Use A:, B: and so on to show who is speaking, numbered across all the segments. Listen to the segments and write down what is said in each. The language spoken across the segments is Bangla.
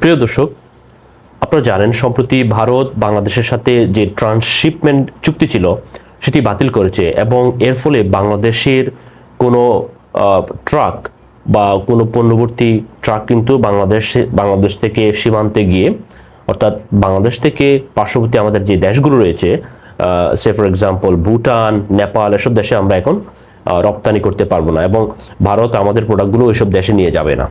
A: প্রিয় দর্শক, আপনারা জানেন, সম্প্রতি ভারত বাংলাদেশের সাথে যে ট্রান্সশিপমেন্ট চুক্তি ছিল, সেটি বাতিল করেছে এবং এর ফলে বাংলাদেশের কোনো ট্রাক বা কোনো পণ্যবর্তী ট্রাক কিন্তু বাংলাদেশে, বাংলাদেশ থেকে সীমান্তে গিয়ে, অর্থাৎ বাংলাদেশ থেকে পার্শ্ববর্তী আমাদের যে দেশগুলো রয়েছে সে ফর এক্সাম্পল ভুটান, নেপাল, এসব দেশে আমরা এখন রপ্তানি করতে পারব না এবং ভারত আমাদের প্রোডাক্টগুলো ওইসব দেশে নিয়ে যাবে না।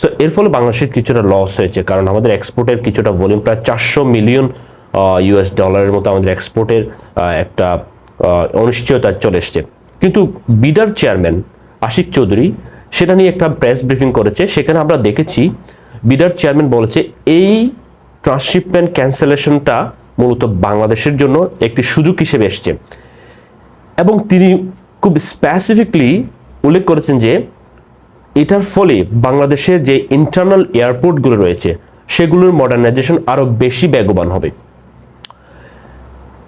A: সো এর ফলে বাংলাদেশের কিছুটা লস হয়েছে, কারণ আমাদের এক্সপোর্টের কিছুটা ভলিউম প্রায় চারশো মিলিয়ন ইউএস ডলারের মতো আমাদের এক্সপোর্টের একটা অনিশ্চয়তা চলে এসছে। কিন্তু বিডার চেয়ারম্যান আশিক চৌধুরী সেটা নিয়ে একটা প্রেস ব্রিফিং করেছে, সেখানে আমরা দেখেছি বিডার চেয়ারম্যান বলেছে, এই ট্রান্সশিপমেন্ট ক্যান্সেলেশনটা মূলত বাংলাদেশের জন্য একটি সুযোগ হিসেবে এসছে। এবং তিনি খুব স্পেসিফিকলি উল্লেখ করেছেন যে এটার ফলে বাংলাদেশের যে ইন্টারনাল এয়ারপোর্টগুলো রয়েছে, সেগুলোর মডার্নাইজেশন আরও বেশি বেগবান হবে।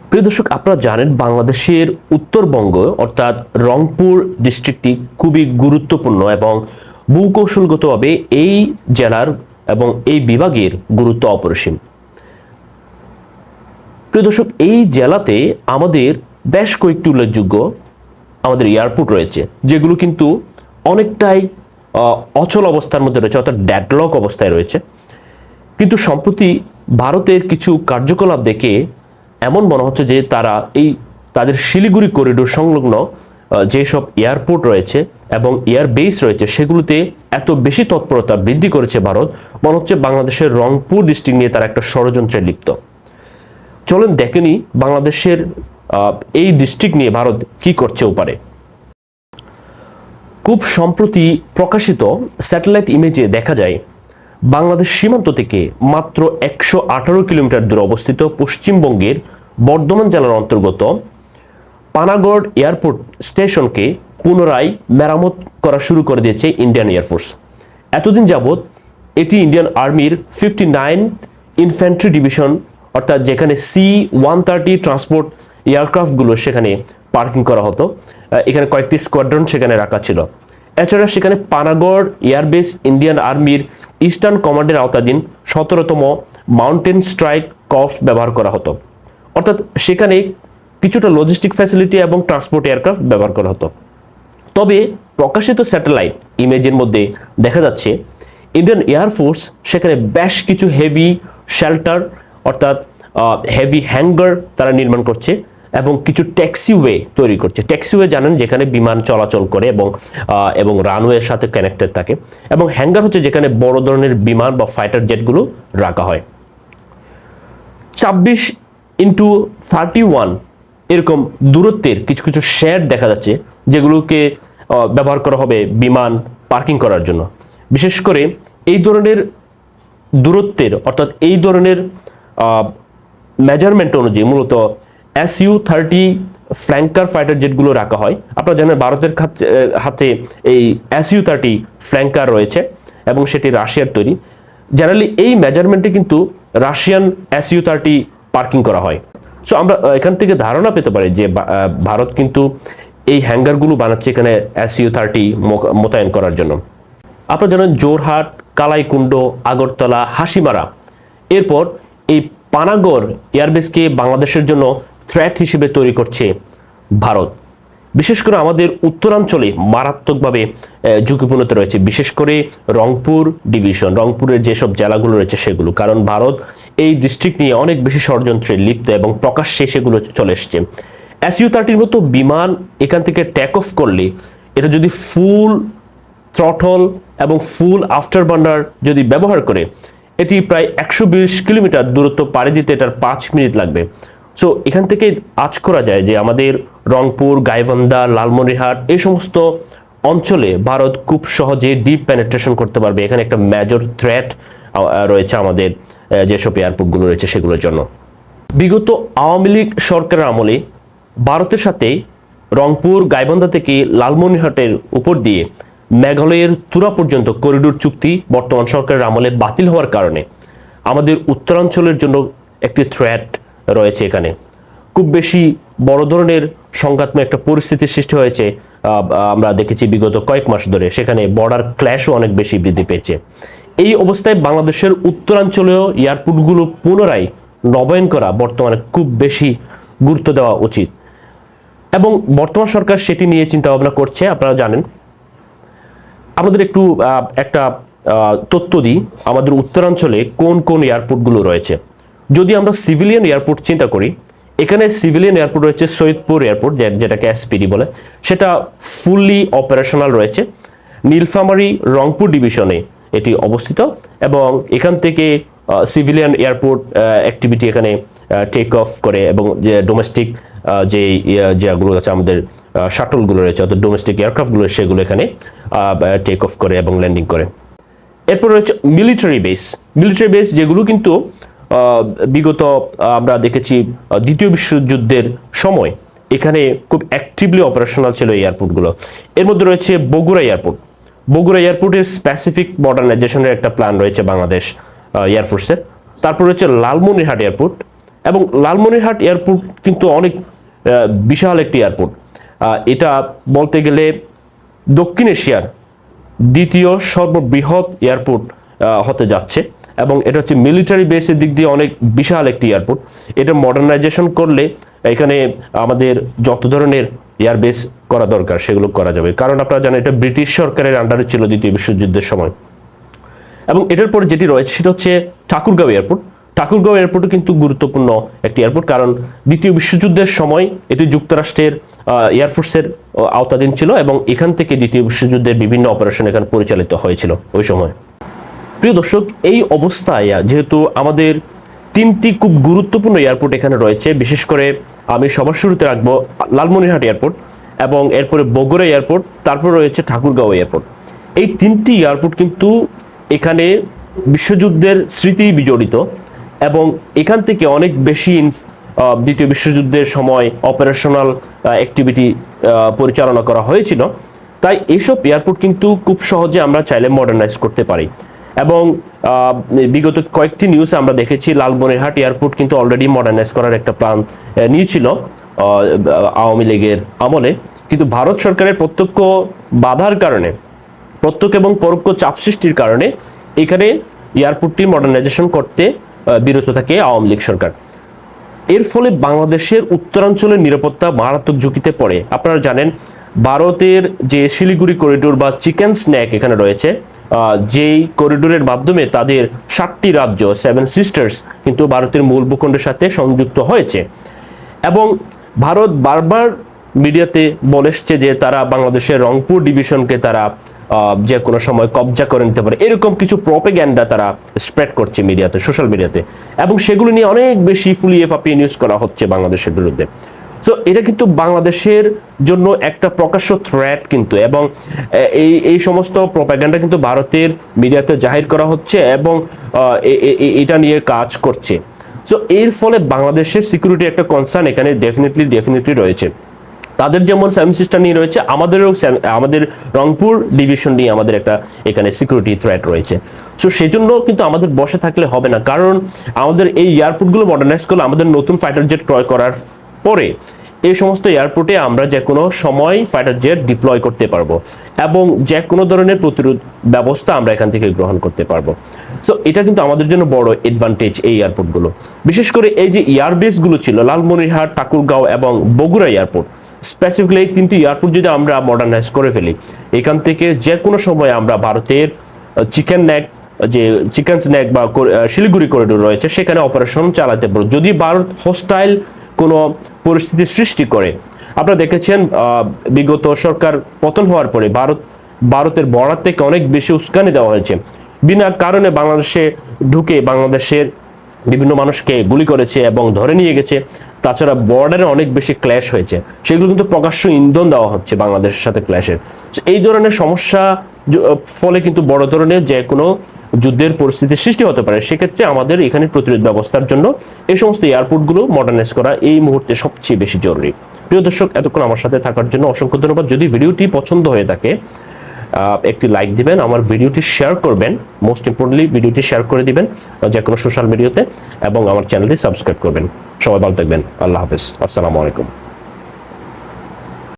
A: প্রিয় দর্শক, আপনারা জানেন বাংলাদেশের উত্তরবঙ্গ, অর্থাৎ রংপুর ডিস্ট্রিক্টটি খুবই গুরুত্বপূর্ণ এবং ভূকৌশলগতভাবে এই জেলার এবং এই বিভাগের গুরুত্ব অপরিসীম। প্রিয় দর্শক, এই জেলাতে আমাদের বেশ কয়েকটি উল্লেখযোগ্য আমাদের এয়ারপোর্ট রয়েছে, যেগুলো কিন্তু অনেকটাই অচল অবস্থার মধ্যে রয়েছে, অর্থাৎ ড্যাডলক অবস্থায় রয়েছে। কিন্তু সম্প্রতি ভারতের কিছু কার্যকলাপ দেখে এমন মনে হচ্ছে যে তারা এই তাদের শিলিগুড়ি করিডোর সংলগ্ন যেসব এয়ারপোর্ট রয়েছে এবং এয়ার বেস রয়েছে, সেগুলোতে এত বেশি তৎপরতা বৃদ্ধি করেছে ভারত, মনে হচ্ছে বাংলাদেশের রংপুর ডিস্ট্রিক্ট নিয়ে তারা একটা ষড়যন্ত্রে লিপ্ত। চলেন দেখেনি বাংলাদেশের এই ডিস্ট্রিক্ট নিয়ে ভারত কি করছে ওপারে। খুব সম্প্রতি প্রকাশিত স্যাটেলাইট ইমেজে দেখা যায়, বাংলাদেশ সীমান্ত থেকে মাত্র একশো আঠারো কিলোমিটার দূরে অবস্থিত পশ্চিমবঙ্গের বর্ধমান জেলার অন্তর্গত পানাগড় এয়ারপোর্ট স্টেশনকে পুনরায় মেরামত করা শুরু করে দিয়েছে ইন্ডিয়ান এয়ারফোর্স এতদিন যাবৎ এটি ইন্ডিয়ান আর্মির ফিফটি নাইন ইনফ্যান্ট্রি ডিভিশন, অর্থাৎ যেখানে সি ওয়ান থার্টি ট্রান্সপোর্ট এয়ারক্রাফটগুলো সেখানে পার্কিং করা হতো। এখানে কয়েকটি স্কোয়াড্রন সেখানে রাখা ছিল। এছাড়া সেখানে পানাগড় এয়ারবেস, ইন্ডিয়ান আর্মির ইস্টার্ন কমান্ডের আওতাধীন সতেরোতম মাউন্টেন স্ট্রাইক কর্পস ব্যবহার করা হতো। অর্থাৎ সেখানে কিছুটা লজিস্টিক ফ্যাসিলিটি এবং ট্রান্সপোর্ট এয়ারক্রাফট ব্যবহার করা হতো। তবে প্রকাশিত স্যাটেলাইট ইমেজের মধ্যে দেখা যাচ্ছে ইন্ডিয়ান এয়ারফোর্স সেখানে বেশ কিছু হেভি শেল্টার অর্থাৎ হেভি হ্যাঙ্গার তারা নির্মাণ করছে। এবং কিছু ট্যাক্সিওয়ে তৈরি করছে। ট্যাক্সিওয়ে জানেন যেখানে বিমান চলাচল করে এবং এবং রানওয়ের সাথে কানেক্টেড থাকে এবং হ্যাঙ্গার হচ্ছে যেখানে বড় ধরনের বিমান বা ফাইটার জেটগুলো রাখা হয়। ছাব্বিশ ইন্টু থার্টি ওয়ান এরকম দূরত্বের কিছু কিছু শেড দেখা যাচ্ছে যেগুলোকে ব্যবহার করা হবে বিমান পার্কিং করার জন্য। বিশেষ করে এই ধরনের দূরত্বের অর্থাৎ এই ধরনের মেজারমেন্ট অনুযায়ী মূলত S U thirty flanker fighter জেটগুলো রাখা হয়। আপনারা জানেন ভারতের হাতে এই এস ইউ থার্টি ফ্ল্যাঙ্কার রয়েছে এবং সেটি রাশিয়ার তৈরি। জেনারেলি এই মেজারমেন্টে কিন্তু Russian S U thirty parking করা হয়। সো আমরা এখান থেকে ধারণা পেতে পারি যে ভারত কিন্তু এই হ্যাঙ্গারগুলো বানাচ্ছে এখানে এস ইউ থার্টি মোতায়েন করার জন্য। আপনারা জানেন জোরহাট, কালাইকুণ্ড, আগরতলা, হাসিমারা। এরপর এই পানাগড় এয়ারবেসকে বাংলাদেশের জন্য থ্রেট হিসেবে তৈরি করছে ভারত। বিশেষ করে আমাদের উত্তরাঞ্চলে মারাত্মকভাবে ঝুঁকিপূর্ণতা রয়েছে। বিশেষ করে রংপুর ডিভিশন রংপুরের যেসব জেলাগুলো রয়েছে সেগুলো। কারণ ভারত এই ডিস্ট্রিক্ট নিয়ে অনেক বেশি ষড়যন্ত্রে লিপ্ত এবং প্রকাশ্যে সেগুলো চলে এসছে। এসইউ থার্টির মতো বিমান এখান থেকে টেক অফ করলে এটা যদি ফুল থ্রটল এবং ফুল আফটার বার্নার যদি ব্যবহার করে, এটি প্রায় একশো বিশ কিলোমিটার দূরত্ব পাড়ি দিতে এটার পাঁচ মিনিট লাগবে। সো এখান থেকে আজ করা যায় যে আমাদের রংপুর, গাইবান্ধা, লালমনিরহাট এই সমস্ত অঞ্চলে ভারত খুব সহজে ডিপ পেনেট্রেশন করতে পারবে। এখানে একটা মেজর থ্রেট রয়েছে আমাদের যেসব এয়ারপোর্টগুলো রয়েছে সেগুলোর জন্য। বিগত আওয়ামী লীগ সরকারের আমলে ভারতের সাথে রংপুর, গাইবান্ধা থেকে লালমনিরহাটের উপর দিয়ে মেঘালয়ের তুরা পর্যন্ত করিডোর চুক্তি বর্তমান সরকারের আমলে বাতিল হওয়ার কারণে আমাদের উত্তরাঞ্চলের জন্য একটি থ্রেট রয়েছে এখানে। খুব বেশি বড় ধরনের সংঘাতময় একটা পরিস্থিতির সৃষ্টি হয়েছে আমরা দেখেছি বিগত কয়েক মাস ধরে। সেখানে বর্ডার ক্ল্যাশও অনেক বেশি বৃদ্ধি পেয়েছে। এই অবস্থায় বাংলাদেশের উত্তরাঞ্চলীয় এয়ারপোর্টগুলো পুনরায় নবায়ন করা বর্তমানে খুব বেশি গুরুত্ব দেওয়া উচিত। এবং বর্তমান সরকার সেটি নিয়ে চিন্তা ভাবনা করছে, আপনারা জানেন। আমাদের একটু একটা তথ্য দিই। আমাদের উত্তরাঞ্চলে কোন কোন এয়ারপোর্টগুলো রয়েছে? যদি আমরা সিভিলিয়ান এয়ারপোর্ট চিন্তা করি, এখানে সিভিলিয়ান এয়ারপোর্ট রয়েছে সৈয়দপুর এয়ারপোর্ট যেটাকে এসপিডি বলে। সেটা ফুললি অপারেশনাল রয়েছে। নীলফামারী রংপুর ডিভিশনে এটি অবস্থিত এবং এখান থেকে সিভিলিয়ান এয়ারপোর্ট অ্যাক্টিভিটি এখানে টেক অফ করে এবং যে ডোমেস্টিক যে যেগুলো আছে আমাদের শাটলগুলো রয়েছে, অর্থাৎ ডোমেস্টিক এয়ারক্রাফটগুলো সেগুলো এখানে টেক অফ করে এবং ল্যান্ডিং করে। এরপর রয়েছে মিলিটারি বেস মিলিটারি বেস যেগুলো কিন্তু বিগত আমরা দেখেছি দ্বিতীয় বিশ্বযুদ্ধের সময় এখানে খুব অ্যাক্টিভলি অপারেশনাল ছিল এয়ারপোর্টগুলো এর মধ্যে রয়েছে বগুড়া এয়ারপোর্ট বগুড়া এয়ারপোর্টের স্পেসিফিক মডার্নাইজেশনের একটা প্ল্যান রয়েছে বাংলাদেশ এয়ারফোর্সের তারপর রয়েছে লালমনিরহাট এয়ারপোর্ট এবং লালমনিরহাট এয়ারপোর্ট কিন্তু অনেক বিশাল একটি এয়ারপোর্ট এটা বলতে গেলে দক্ষিণ এশিয়ার দ্বিতীয় সর্ববৃহৎ এয়ারপোর্ট হতে যাচ্ছে। এবং এটা হচ্ছে মিলিটারি বেসের দিক দিয়ে অনেক বিশাল একটি এয়ারপোর্ট এটা মডার্নাইজেশন করলে এখানে আমাদের যত ধরনের এয়ার বেস করা দরকার, সেগুলো করা যাবে। কারণ আপনারা জানেন, এটা ব্রিটিশ সরকারের আন্ডারে ছিল দ্বিতীয় বিশ্বযুদ্ধের সময়। এবং এটার পরে যেটি রয়েছে, সেটা হচ্ছে ঠাকুরগাঁও এয়ারপোর্ট ঠাকুরগাঁও এয়ারপোর্টও কিন্তু গুরুত্বপূর্ণ একটি এয়ারপোর্ট কারণ দ্বিতীয় বিশ্বযুদ্ধের সময় এটি যুক্তরাষ্ট্রের এয়ারফোর্সের আওতাধীন ছিল এবং এখান থেকে দ্বিতীয় বিশ্বযুদ্ধের বিভিন্ন অপারেশন এখানে পরিচালিত হয়েছিল ওই সময়। প্রিয় দর্শক, এই অবস্থায় যেহেতু আমাদের তিনটি খুব গুরুত্বপূর্ণ এয়ারপোর্ট এখানে রয়েছে, বিশেষ করে আমি সবার শুরুতে রাখব লালমনিরহাট এয়ারপোর্ট এবং এরপরে বগুড়া এয়ারপোর্ট, তারপর রয়েছে ঠাকুরগাঁও এয়ারপোর্ট। এই তিনটি এয়ারপোর্ট কিন্তু এখানে বিশ্বযুদ্ধের স্মৃতি বিজড়িত এবং এখান থেকে অনেক বেশি দ্বিতীয় বিশ্বযুদ্ধের সময় অপারেশনাল অ্যাক্টিভিটি পরিচালনা করা হয়েছিল। তাই এইসব এয়ারপোর্ট কিন্তু খুব সহজে আমরা চাইলে মডার্নাইজ করতে পারি। এবং বিগত কয়েকটি নিউজে আমরা দেখেছি, লালমনিরহাট এয়ারপোর্ট কিন্তু অলরেডি মডার্নাইজ করার একটা প্ল্যান নিয়েছিল আওয়ামী লীগের আমলে। কিন্তু ভারত সরকারের প্রত্যক্ষ বাধার কারণে, প্রত্যক্ষ এবং পরোক্ষ চাপ সৃষ্টির কারণে এখানে এয়ারপোর্টটি মডার্নাইজেশন করতে বিরত থাকে আওয়ামী লীগ সরকার। এর ফলে বাংলাদেশের উত্তরাঞ্চলের নিরাপত্তা মারাত্মক ঝুঁকিতে পড়ে। আপনারা জানেন, ভারতের যে শিলিগুড়ি করিডোর বা চিকেন স্ন্যাক এখানে রয়েছে যেই করিডোরের মাধ্যমে তাদের সাতটি রাজ্য সেভেন সিস্টার্স কিন্তু ভারতের মূল ভূখণ্ডের সাথে সংযুক্ত হয়েছে। এবং ভারত বারবার মিডিয়াতে বলে এসছে যে তারা বাংলাদেশের রংপুর ডিভিশনকে তারা যে কোনো সময় কবজা করে নিতে পারে। এরকম কিছু প্রপেগ্যান্ডা তারা স্প্রেড করছে মিডিয়াতে সোশ্যাল মিডিয়াতে এবং সেগুলো নিয়ে অনেক বেশি ফুলিয়ে ফাপিয়ে নিউজ করা হচ্ছে বাংলাদেশের বিরুদ্ধে। সো এটা কিন্তু বাংলাদেশের জন্য একটা প্রকাশ্য থ্রেট কিন্তু এবং এই এই সমস্ত প্রপাগ্যান্ডা কিন্তু ভারতের মিডিয়াতে জাহির করা হচ্ছে এবং এটা নিয়ে কাজ করছে। সো এর ফলে বাংলাদেশের সিকিউরিটি একটা কনসার্ন এখানে ডেফিনেটলি ডেফিনেটলি রয়েছে। তাদের যেমন সেভেন সিস্টার নিয়ে রয়েছে, আমাদেরও আমাদের রংপুর ডিভিশন নিয়ে আমাদের একটা এখানে সিকিউরিটি থ্রেট রয়েছে। সো সেজন্য কিন্তু আমাদের বসে থাকলে হবে না। কারণ আমাদের এই এয়ারপোর্টগুলো মডার্নাইজ করলে আমাদের নতুন ফাইটার জেট ক্রয় করার পরে এই সমস্ত এয়ারপোর্টে আমরা যে কোনো সময় ফাইটার জেট ডিপ্লয় করতে পারব এবং যে কোনো ধরনের প্রতিরোধ ব্যবস্থা আমরা এখান থেকে গ্রহণ করতে পারব। সো এটা কিন্তু আমাদের জন্য বড় অ্যাডভান্টেজ এই এয়ারপোর্টগুলো। বিশেষ করে এই যে এয়ারবেসগুলো ছিল, লালমনিরহাট, ঠাকুরগাঁও এবং বগুড়া এয়ারপোর্ট স্পেসিফিকলি এই তিনটি এয়ারপোর্ট যদি আমরা মডার্নাইজ করে ফেলি, এখান থেকে যে কোনো সময় আমরা ভারতের চিকেন নেক যে চিকেন স্ন্যাক বা শিলিগুড়ি করিডোর রয়েছে, সেখানে অপারেশন চালাতে পারব। যদি ভারত হোস্টাইল কোনো পরিস্থিতি সৃষ্টি করে। আপনারা দেখেছেন বিগত সরকার পতন হওয়ার পরে ভারত, ভারতের বর্ডার থেকে অনেক বেশি উস্কানি দেওয়া হয়েছে। বিনা কারণে বাংলাদেশে ঢুকে বাংলাদেশের বিভিন্ন মানুষকে গুলি করেছে এবং ধরে নিয়ে গেছে। তাছাড়া বর্ডারে অনেক বেশি ক্ল্যাশ হয়েছে। সেগুলো কিন্তু প্রকাশ্য ইন্ধন দেওয়া হচ্ছে বাংলাদেশের সাথে ক্ল্যাশের। এই ধরনের সমস্যা, ফলে কিন্তু বড় ধরনের যে কোনো যুদ্ধের পরিস্থিতির সৃষ্টি হতে পারে, সেক্ষেত্রে আমাদের এখানে প্রতিরোধ ব্যবস্থার জন্য এই সমস্ত এয়ারপোর্টগুলো মডার্নাইজ করা এই মুহূর্তে সবচেয়ে বেশি জরুরি। প্রিয় দর্শক, এতক্ষণ আমার সাথে থাকার জন্য অসংখ্য ধন্যবাদ। যদি ভিডিওটি পছন্দ হয়ে থাকে একটি লাইক দিবেন, আমার ভিডিওটি শেয়ার করবেন। মোস্ট ইম্পর্টেন্টলি ভিডিওটি শেয়ার করে দিবেন যে কোনো সোশ্যাল মিডিয়াতে এবং আমার চ্যানেলটি সাবস্ক্রাইব করবেন। সবাই ভালো থাকবেন। আল্লাহ হাফেজ। আসসালামু আলাইকুম।